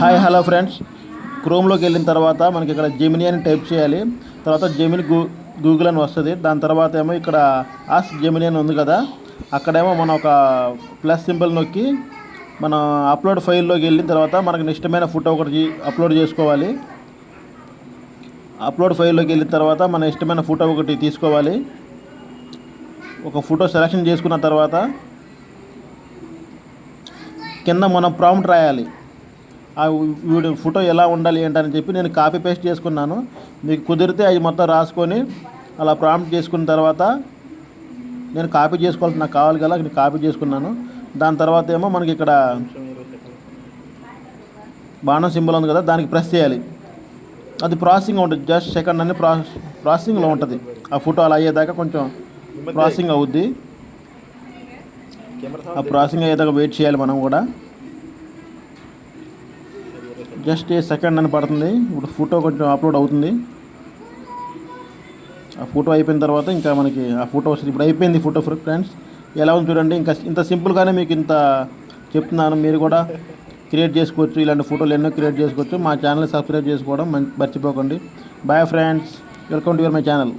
Hi hello friends. క్రోమ్లోకి వెళ్ళిన తర్వాత మనకి ఇక్కడ జెమిని అని టైప్ చేయాలి. తర్వాత జెమిని గూ గూగుల్ అని వస్తుంది. దాని తర్వాత ఏమో ఇక్కడ ఆస్ జెమిని అని ఉంది కదా. అక్కడేమో మనం ఒక ప్లస్ సింబల్ నొక్కి మనం అప్లోడ్ ఫైల్లోకి వెళ్ళిన తర్వాత మనకు ఇష్టమైన ఫోటో ఒకటి అప్లోడ్ చేసుకోవాలి. అప్లోడ్ ఫైల్లోకి వెళ్ళిన తర్వాత మన ఇష్టమైన ఫోటో ఒకటి తీసుకోవాలి. ఒక ఫోటో సెలెక్షన్ చేసుకున్న తర్వాత కింద మనం ప్రాంప్ట్ రాయాలి. ఆ వీడియో ఫోటో ఎలా ఉండాలి ఏంటని చెప్పి నేను కాపీ పేస్ట్ చేసుకున్నాను. మీకు కుదిరితే అవి మొత్తం రాసుకొని అలా ప్రాంప్ట్ చేసుకున్న తర్వాత నేను కాపీ చేసుకోవాల్సి నాకు కావాలి కదా నేను కాపీ చేసుకున్నాను. దాని తర్వాత ఏమో మనకి ఇక్కడ బాణం సింబల్ ఉంది కదా దానికి ప్రెస్ చేయాలి. అది ప్రాసెసింగ్ ఉంటుంది జస్ట్ సెకండ్ అని ప్రా ప్రాసెసింగ్లో ఉంటుంది. ఆ ఫోటో అలా అయ్యేదాకా కొంచెం ప్రాసెసింగ్ అవుద్ది. ఆ ప్రాసెసింగ్ అయ్యేదాకా వెయిట్ చేయాలి మనం కూడా. జస్ట్ ఏ సెకండ్ అని పడుతుంది. ఇప్పుడు ఫోటో కొంచెం అప్లోడ్ అవుతుంది. ఆ ఫోటో అయిపోయిన తర్వాత ఇంకా మనకి ఆ ఫోటో వస్తుంది. ఇప్పుడు అయిపోయింది ఫోటో ఫ్రెండ్స్. ఎలా ఉంది చూడండి. ఇంకా ఇంత సింపుల్గానే మీకు ఇంత చెప్తున్నాను. మీరు కూడా క్రియేట్ చేసుకోవచ్చు. ఇలాంటి ఫోటోలు ఎన్నో క్రియేట్ చేసుకోవచ్చు. మా ఛానల్ సబ్స్క్రైబ్ చేసుకోవడం మంచి మర్చిపోకండి. Bye friends welcome to your my channel